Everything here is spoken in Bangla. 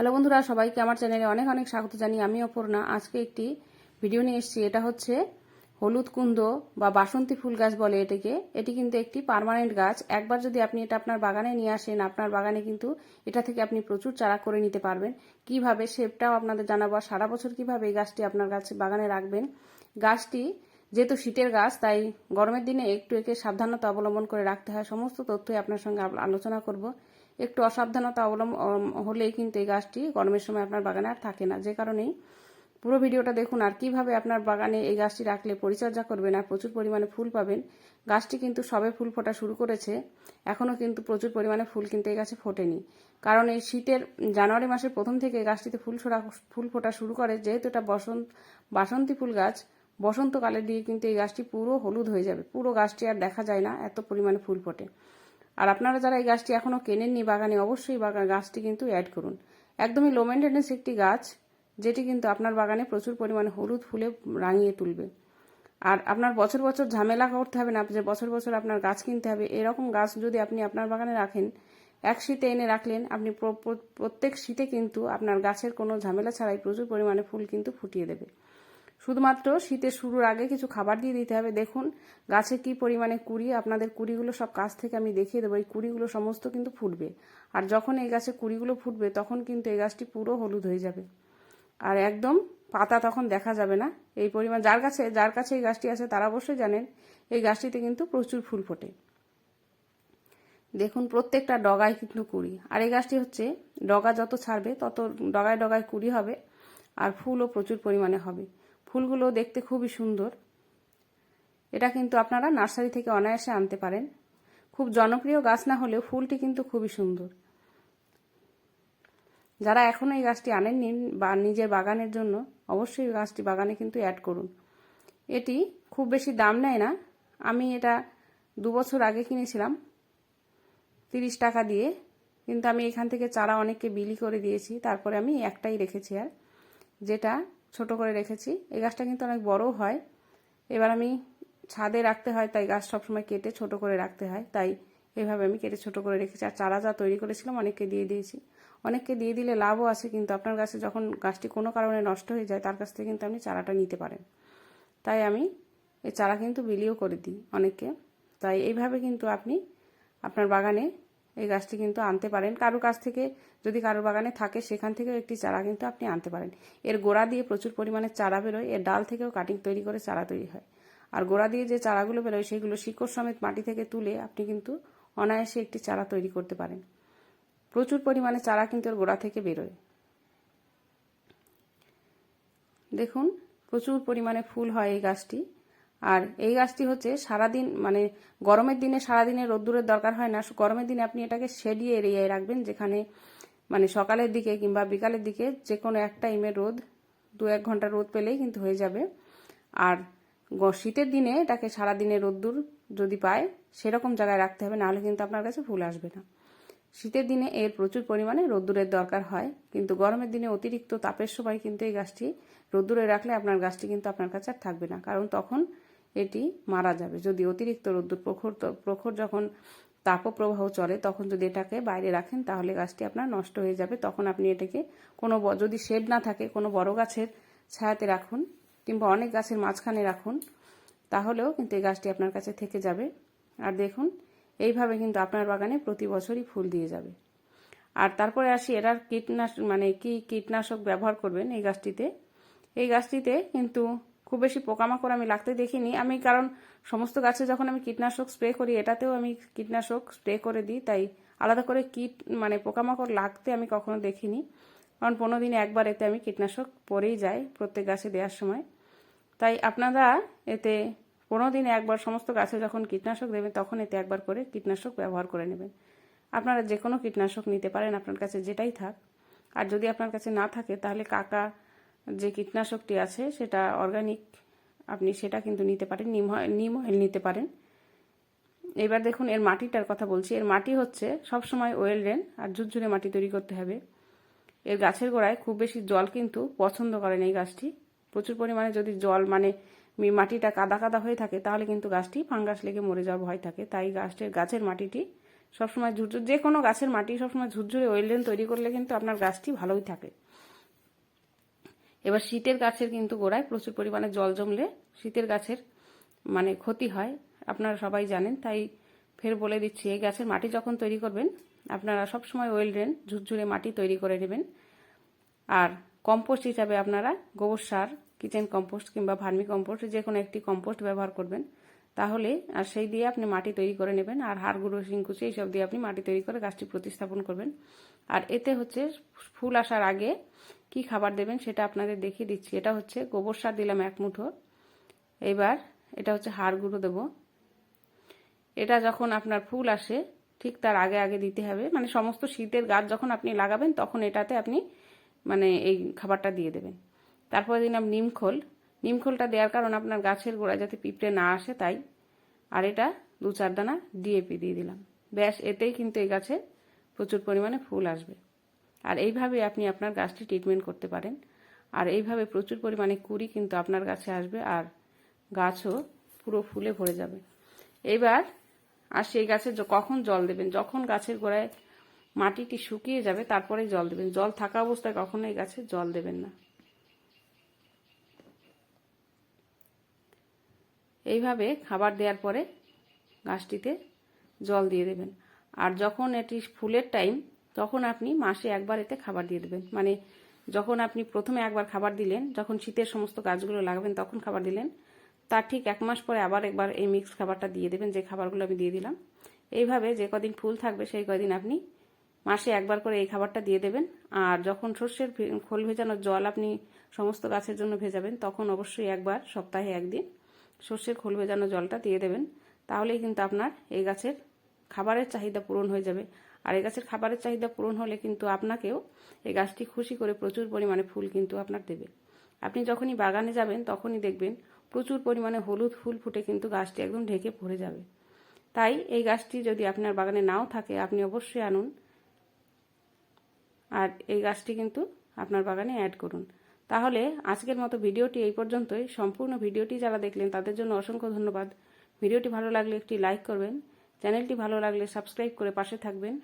হ্যালো বন্ধুরা, সবাইকে আমার চ্যানেলে অনেক অনেক স্বাগত জানিয়ে আমি অপর্ণা। আজকে একটি ভিডিও নিয়ে এসেছি। এটা হচ্ছে হলুদ কুন্দ বা বাসন্তী ফুল গাছ বলে এটাকে। এটি কিন্তু একটি পার্মানেন্ট গাছ। একবার যদি আপনি এটা আপনার বাগানে নিয়ে আসেন, আপনার বাগানে কিন্তু এটা থেকে আপনি প্রচুর চারা করে নিতে পারবেন। কীভাবে শেপটাও আপনাদের জানাব সারা বছর কীভাবে এই গাছটি আপনার গাছে বাগানে রাখবেন? গাছটি যেহেতু শীতের গাছ, তাই গরমের দিনে একটু একে সাবধানতা অবলম্বন করে রাখতে হয়। সমস্ত তথ্যই আপনার সঙ্গে আলোচনা করব। একটু অসাবধানতা অবলম্বন হলেই কিন্তু এই গাছটি গরমের সময় আপনার বাগানে আর থাকে না। যে কারণেই পুরো ভিডিওটা দেখুন আর কীভাবে আপনার বাগানে এই গাছটি রাখলে পরিচর্যা করবেন আর প্রচুর পরিমাণে ফুল পাবেন। গাছটি কিন্তু সবে ফুল ফোটা শুরু করেছে, এখনও কিন্তু প্রচুর পরিমাণে ফুল কিন্তু এই গাছে ফোটেনি। কারণ এই শীতের জানুয়ারি মাসের প্রথম থেকে গাছটিতে ফুল ছড়া, ফুল ফোটা শুরু করে, যেহেতু এটা বসন্ত, বাসন্তী ফুল গাছ, বসন্তকালের দিকে কিন্তু এই গাছটি পুরো হলুদ হয়ে যাবে। পুরো গাছটি আর দেখা যায় না এত পরিমাণে ফুল ফোটে। আর আপনারা যারা এই গাছটি এখনও কেনেননি বাগানে, অবশ্যই বাগান গাছটি কিন্তু অ্যাড করুন। একদমই লো মেনটেন্স একটি গাছ, যেটি কিন্তু আপনার বাগানে প্রচুর পরিমাণে হলুদ ফুলে রাঙিয়ে তুলবে। আর আপনার বছর বছর ঝামেলা করতে হবে না, যে বছর বছর আপনার গাছ কিনতে হবে, এরকম গাছ যদি আপনি আপনার বাগানে রাখেন, এক শীতে এনে রাখলেন, আপনি প্র- প্র- প্রত্যেক শীতে কিন্তু আপনার গাছের কোনো ঝামেলা ছাড়াই প্রচুর পরিমাণে ফুল কিন্তু ফুটিয়ে দেবে। শুধুমাত্র শীতের শুরুর আগে কিছু খাবার দিয়ে দিতে হবে। দেখুন, গাছে কি পরিমাণে কুড়ি, আপনাদের কুড়িগুলো সব কাছ থেকে আমি দেখিয়ে দেবো। এই কুড়িগুলো সমস্ত কিন্তু ফুটবে। আর যখন এই গাছে কুড়িগুলো ফুটবে, তখন কিন্তু এই গাছটি পুরো হলুদ হয়ে যাবে। আর একদম পাতা তখন দেখা যাবে না। এই পরিমাণ যার কাছে যার কাছে এই গাছটি আছে, তারা অবশ্যই জানেন, এই গাছটিতে কিন্তু প্রচুর ফুল ফোটে। দেখুন, প্রত্যেকটা ডগায় কিন্তু কুড়ি। আর এই গাছটি হচ্ছে, ডগা যত ছাড়বে, তত ডগায় ডগায় কুড়ি হবে, আর ফুলও প্রচুর পরিমাণে হবে। ফুলগুলো দেখতে খুবই সুন্দর। এটা কিন্তু আপনারা নার্সারি থেকে অনায়াসে আনতে পারেন। খুব জনপ্রিয় গাছ না হলেও ফুলটি কিন্তু খুবই সুন্দর। যারা এখনও এই গাছটি আনেননি বা নিজের বাগানের জন্য, অবশ্যই গাছটি বাগানে কিন্তু অ্যাড করুন। এটি খুব বেশি দাম নেয় না। আমি এটা দু বছর আগে কিনেছিলাম, তিরিশ টাকা দিয়ে। কিন্তু আমি এখান থেকে চারা অনেককে বিলি করে দিয়েছি। তারপরে আমি একটাই রেখেছি আর, যেটা ছোট করে রেখেছি। এই গাছটা কিন্তু অনেক বড় হয়। এবার আমি ছাদে রাখতে হয়, তাই গাছ সবসময় কেটে ছোট করে রাখতে হয়। তাই এইভাবে আমি কেটে ছোট করে রেখেছি। আর চারা যা তৈরি করেছিলাম অনেককে দিয়ে দিয়েছি। অনেককে দিয়ে দিলে লাভও আছে, কিন্তু আপনার গাছে যখন গাছটি কোনো কারণে নষ্ট হয়ে যায়, তার কাছ থেকে কিন্তু আপনি চারাটা নিতে পারেন। তাই আমি এই চারা কিন্তু বিলিও করে দিই অনেককে। তাই এইভাবে কিন্তু আপনি আপনার বাগানে এই গাছটি কিন্তু আনতে পারেন। কারও কাছ থেকে যদি কারও বাগানে থাকে, সেখান থেকেও একটি চারা কিন্তু আপনি আনতে পারেন। এর গোড়া দিয়ে প্রচুর পরিমাণে চারা বেরোয়। এর ডাল থেকেও কাটিং তৈরি করে চারা তৈরি হয়। আর গোড়া দিয়ে যে চারাগুলো বেরোয়, সেগুলো শিকড় সমেত মাটি থেকে তুলে আপনি কিন্তু অনায়াসে একটি চারা তৈরি করতে পারেন। প্রচুর পরিমাণে চারা কিন্তু এর গোড়া থেকে বেরোয়। দেখুন, প্রচুর পরিমাণে ফুল হয় এই গাছটি। আর এই গাছটি হচ্ছে সারাদিন মানে গরমের দিনে সারাদিনে রোদ্দুরের দরকার হয় না। গরমের দিনে আপনি এটাকে শেডিয়ে এরিয়ায় রাখবেন, যেখানে মানে সকালের দিকে কিংবা বিকালের দিকে যে কোনো এক টাইমে রোদ, দু এক ঘণ্টা রোদ পেলেই কিন্তু হয়ে যাবে। আর শীতের দিনে এটাকে সারাদিনে রোদ্দুর যদি পায়, সেরকম জায়গায় রাখতে হবে, নাহলে কিন্তু আপনার কাছে ফুল আসবে না। শীতের দিনে এর প্রচুর পরিমাণে রোদ্দুরের দরকার হয়, কিন্তু গরমের দিনে অতিরিক্ত তাপের সময় কিন্তু এই গাছটি রোদ্দুরে রাখলে আপনার গাছটি কিন্তু আপনার কাছে আর থাকবে না। কারণ তখন এটি মারা যাবে। যদি অতিরিক্ত রোদ্দুর প্রখর প্রখর যখন তাপপ্রবাহ চলে, তখন যদি এটাকে বাইরে রাখেন, তাহলে গাছটি আপনার নষ্ট হয়ে যাবে। তখন আপনি এটাকে কোনো যদি শেড না থাকে, কোনো বড় গাছের ছায়াতে রাখুন কিংবা অনেক গাছের মাঝখানে রাখুন, তাহলেও কিন্তু এই গাছটি আপনার কাছে থেকে যাবে। আর দেখুন, এইভাবে কিন্তু আপনার বাগানে প্রতি বছরই ফুল দিয়ে যাবে। আর তারপরে আসি এটার কীটনাশক মানে কি কীটনাশক ব্যবহার করবেন এই গাছটিতে? এই গাছটিতে কিন্তু খুব বেশি পোকামাকড় আমি লাগতে দেখিনি। আমি কারণ সমস্ত গাছে যখন আমি কীটনাশক স্প্রে করি, এটাতেও আমি কীটনাশক স্প্রে করে দিই, তাই আলাদা করে কীট মানে পোকামাকড় লাগতে আমি কখনো দেখিনি। কারণ পনেরো দিনে একবার এতে আমি কীটনাশক পরেই যাই প্রত্যেক গাছে দেওয়ার সময়। তাই আপনারা এতে পনেরো দিনে একবার সমস্ত গাছে যখন কীটনাশক দেবেন, তখন এতে একবার করে কীটনাশক ব্যবহার করে নেবেন। আপনারা যে কোনো কীটনাশক নিতে পারেন আপনার কাছে যেটাই থাক। আর যদি আপনার কাছে না থাকে, তাহলে কাকা যে কীটনাশকটি আছে, সেটা অর্গানিক আপনি সেটা কিন্তু নিতে পারেন, নিম নিম অয়েল নিতে পারেন। এবার দেখুন, এর মাটিটার কথা বলছি। এর মাটি হচ্ছে সবসময় ওয়েল ড্রেন আর ঝুরঝুরে মাটি তৈরি করতে হবে। এর গাছের গোড়ায় খুব বেশি জল কিন্তু পছন্দ করেন এই গাছটি। প্রচুর পরিমাণে যদি জল মানে মাটিটা কাদা কাদা হয়ে থাকে, তাহলে কিন্তু গাছটি ফাঙ্গাস লেগে মরে যাওয়ার ভয় থাকে। তাই গাছটির, গাছের মাটিটি সবসময় ঝুরঝুর, যে কোনো গাছের মাটি সবসময় ঝুরঝুরে ওয়েলডেন তৈরি করলে কিন্তু আপনার গাছটি ভালোই থাকে। এবার শীতের গাছের কিন্তু গোড়ায় প্রচুর পরিমাণে জল জমলে শীতের গাছের মানে ক্ষতি হয়, আপনারা সবাই জানেন। তাই ফের বলে দিচ্ছি, এই গাছের মাটি যখন তৈরি করবেন, আপনারা সবসময় ওয়েল ড্রেন ঝুরঝুরে মাটি তৈরি করে নেবেন। আর কম্পোস্ট হিসাবে আপনারা গোবর সার, কিচেন কম্পোস্ট কিংবা ভার্মি কম্পোস্ট যে কোনো একটি কম্পোস্ট ব্যবহার করবেন। তাহলে আর সেই দিয়ে আপনি মাটি তৈরি করে নেবেন, আর হাড় গুঁড়ো, শিংকুচি, এইসব দিয়ে আপনি মাটি তৈরি করে গাছটি প্রতিস্থাপন করবেন। আর এতে হচ্ছে ফুল আসার আগে কি খাবার দেবেন সেটা আপনাদের দেখিয়ে দিচ্ছি। এটা হচ্ছে গোবর সার দিলাম এক মুঠো। এবার এটা হচ্ছে হাড় গুঁড়ো দেবো। এটা যখন আপনার ফুল আসে, ঠিক তার আগে আগে দিতে হবে। মানে সমস্ত শীতের গাছ যখন আপনি লাগাবেন, তখন এটাতে আপনি মানে এই খাবারটা দিয়ে দেবেন। তারপরে দিলাম নিমখোল নিমখোলটা দেওয়ার কারণ আপনার গাছের গোড়ায় যাতে পিঁপড়ে না আসে, তাই। আর এটা দু চার দানা ডিএপি দিয়ে দিলাম। ব্যাস, এতেই কিন্তু এই গাছে প্রচুর পরিমাণে ফুল আসবে। আর এইভাবে আপনি আপনার গাছটি ট্রিটমেন্ট করতে পারেন। আর এইভাবে প্রচুর পরিমাণে কুড়ি কিন্তু আপনার গাছে আসবে আর গাছও পুরো ফুলে ভরে যাবে। এবার আর সেই গাছে কখন জল দেবেন? যখন গাছের গোড়ায় মাটিটি শুকিয়ে যাবে তারপরে জল দেবেন। জল থাকা অবস্থায় কখনোই গাছে জল দেবেন না। এইভাবে খাবার দেওয়ার পরে গাছটিতে জল দিয়ে দেবেন। আর যখন এটি ফুলের টাইম তখন আপনি মাসে একবার এতে খাবার দিয়ে দেবেন। মানে যখন আপনি প্রথমে একবার খাবার দিলেন, যখন শীতের সমস্ত গাছগুলো লাগাবেন, তখন খাবার দিলেন, তার ঠিক এক মাস পরে আবার একবার এই মিক্স খাবারটা দিয়ে দেবেন, যে খাবারগুলো আমি দিয়ে দিলাম। এইভাবে যে কদিন ফুল থাকবে, সেই কদিন আপনি মাসে একবার করে এই খাবারটা দিয়ে দেবেন। আর যখন শস্যের খোল ভেজানোর জল আপনি সমস্ত গাছের জন্য ভেজাবেন, তখন অবশ্যই একবার, সপ্তাহে একদিন শস্যের খোল ভেজানো জলটা দিয়ে দেবেন। তাহলেই কিন্তু আপনার এই গাছের খাবারের চাহিদা পূরণ হয়ে যাবে। আর এই গাছের খাবারের চাহিদা পূরণ হলে কিন্তু আপনাকেও এই গাছটি খুশি করে প্রচুর পরিমাণে ফুল কিন্তু আপনার দেবে। আপনি যখনই বাগানে যাবেন, তখনই দেখবেন প্রচুর পরিমাণে হলুদ ফুল ফুটে কিন্তু গাছটি একদম ঢেকে পড়ে যাবে। তাই এই গাছটি যদি আপনার বাগানে নাও থাকে, আপনি অবশ্যই আনুন। আর এই গাছটি কিন্তু আপনার বাগানে অ্যাড করুন। তাহলে আজকের মতো ভিডিওটি এই পর্যন্তই। সম্পূর্ণ ভিডিওটি যারা দেখলেন, তাদের জন্য অসংখ্য ধন্যবাদ। ভিডিওটি ভালো লাগলে একটি লাইক করবেন। চ্যানেলটি ভালো লাগলে সাবস্ক্রাইব করে পাশে থাকবেন।